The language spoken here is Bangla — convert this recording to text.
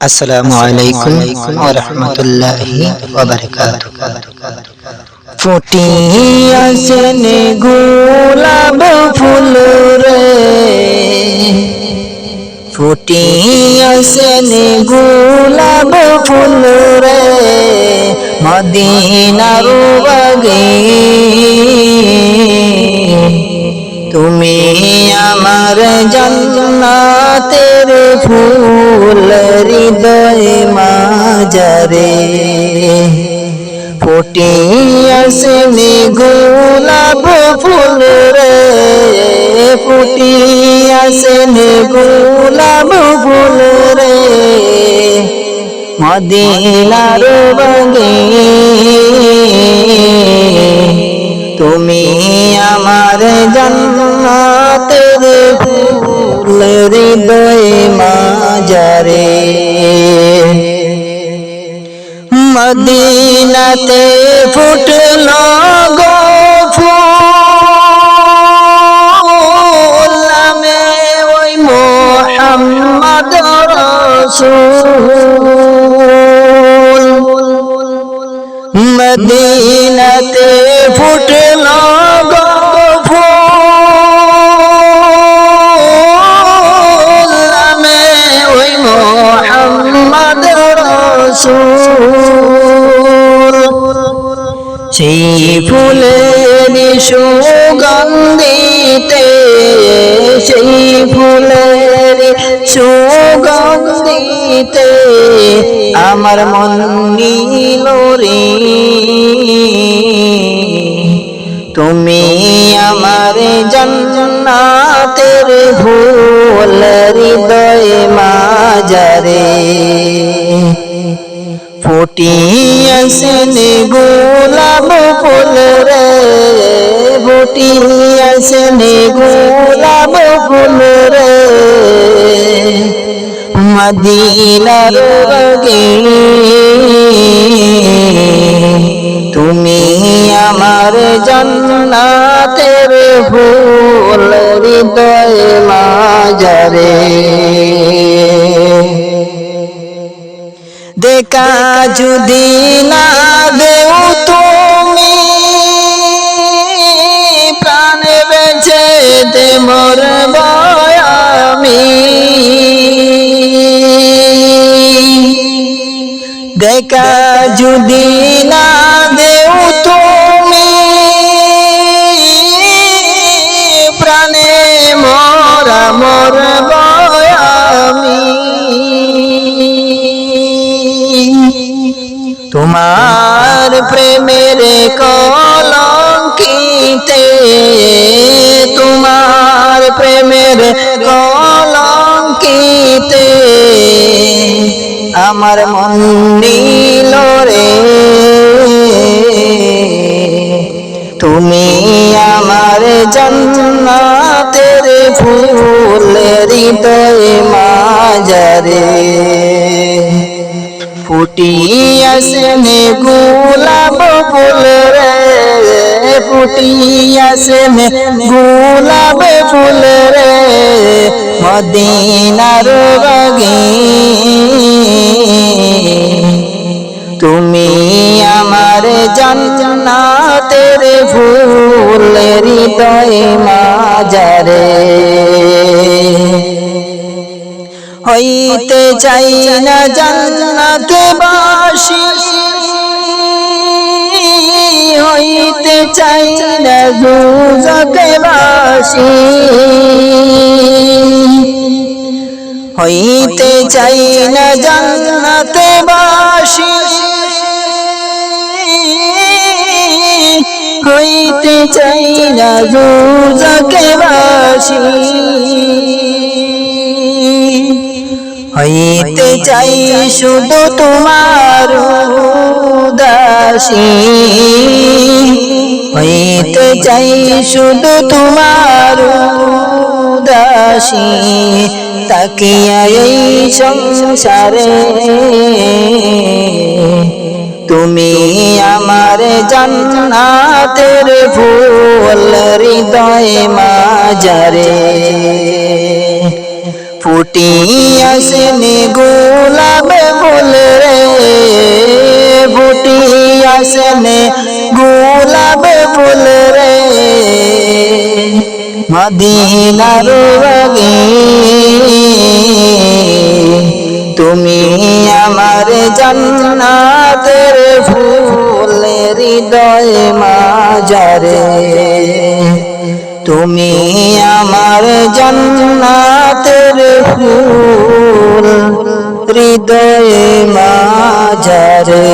আসসালামু আলাইকুম ওয়া রাহমাতুল্লাহি ওয়া বারাকাতুহু ফুটিয়াছেন গোলাপ ফুল রে। ফুটিয়াছেন গোলাপ ফুল রে। মদিনার বাগে। তুমি আমার জন্নাতের ফুল হৃদয় মাজারে। ফুটি আসেনি গোলাপ ফুল রে। ফুটি আসেনি গোলাপ ফুল রে। মদিনার বাগে তুমি আমার জন্নাতের ফুল হৃদয় মাজারে। মদিনাতে ফুটল গো ফুল নামে ওই মোহাম্মদ রসূল। মদিনাতে ফুটল নামে ওই মোহাম্মদ রসূল। সেই ফুলের সুগন্ধিতে, সেই ফুলের সুগন্ধিতে আমার মন নীল রে। জন্নাতের ভুল হৃদয় মাজারে ফুটিয়াছেন গোলাপ ফুল রে ফুটিয়াছেন গোলাপ ফুল রে। মদিনার বাগে হৃদয় মাজারে। দেখা যদি না দেও তুমি, প্রাণ বেঁচে দে মোর বয়ামি। দেখা যদি না তোমার প্রেমের কলঙ্কিতে, তোমার প্রেমের কলঙ্কিতে, আমার মন নীল রে। তুমি আমার জন্নাতের ফুল হৃদয় মাজারে ফুটিয়াছেনে গোলাপ ফুল রে, ফুটিয়াছেনে গোলাপ ফুল রে, মদিনার বাগে। তুমি আমার জন্নাতের ফুল হৃদয় মাজারে হইতে চাই না জান্নাত বাসি। হইতে চাই না দুজকে বাসি। হইতে চাই না জান্নাত বাসি। হইতে চাই না দুজকে বাসি। হইতে চাই শুধু তোমার দাসী হইতে চাই শুধু তোমার দাসী তাকিয়া এই সংসারে তুমি আমার জান্নাতের ফুল হৃদয় মাজারে ফুটি আসেনি গোলাপ ফুটি আসেনে গোলাপ ফুল রে। মদিনার তুমি আমার জান্নাতের ফুল হৃদয় মাজারে তুমি আমার জান্নাতের ফুল হৃদয় মাজারে